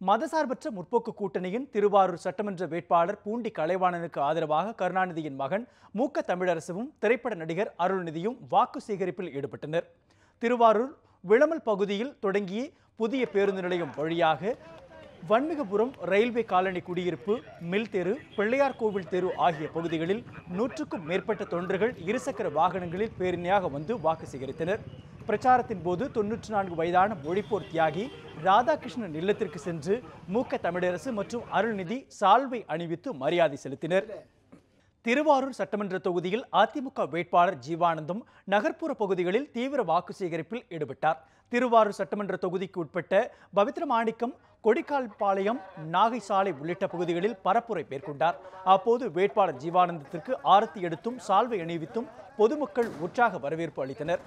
மதசார்பற்ற முற்போக்கு கூட்டணியின் திருவாரூர் சட்டமன்ற வேட்பாளர் பூண்டி கலைவாணனுக்கு ஆதரவாக கருணாநிதியின் மகன் மூக்க தமிழரசுவும் திரைப்பட நடிகர் அருள்நிதியும் வாக்கு சேகரிப்பில் ஈடுபட்டனர். திருவாரூர் விளமல் பகுதியில் தொடங்கிய புதிய பேருந்து நிலையம் வழியாக வன்மிகபுரம் ரயில்வே காலனி குடியிருப்பு மில் தெரு பிள்ளையார் கோவில் தெரு ஆகிய பகுதிகளில் நூற்றுக்கும் மேற்பட்ட தொண்டர்கள் இருசக்கர வாகனங்களில் பேரணியாக வந்து வாக்கு சேகரித்தனர். பிரச்சாரத்தின் போது தொன்னூற்றி நான்கு வயதான மொழிப்போர் தியாகி ராதாகிருஷ்ணன் இல்லத்திற்கு சென்று மூக்க தமிழரசு மற்றும் அருள்நிதி சால்வை அணிவித்து மரியாதை செலுத்தினர். திருவாரூர் சட்டமன்ற தொகுதியில் அதிமுக வேட்பாளர் ஜீவானந்தம் நகர்ப்புற பகுதிகளில் தீவிர வாக்கு சேகரிப்பில் ஈடுபட்டார். திருவாரூர் சட்டமன்ற தொகுதிக்கு உட்பட்ட பவித்ரமாணிக்கம் கொடிக்கால்பாளையம் நாகை சாலை உள்ளிட்ட பகுதிகளில் பரப்புரை மேற்கொண்டார். அப்போது வேட்பாளர் ஜீவானந்தத்திற்கு ஆரத்தி எடுத்தும் சால்வை அணிவித்தும் பொதுமக்கள் உற்சாக வரவேற்பு அளித்தனர்.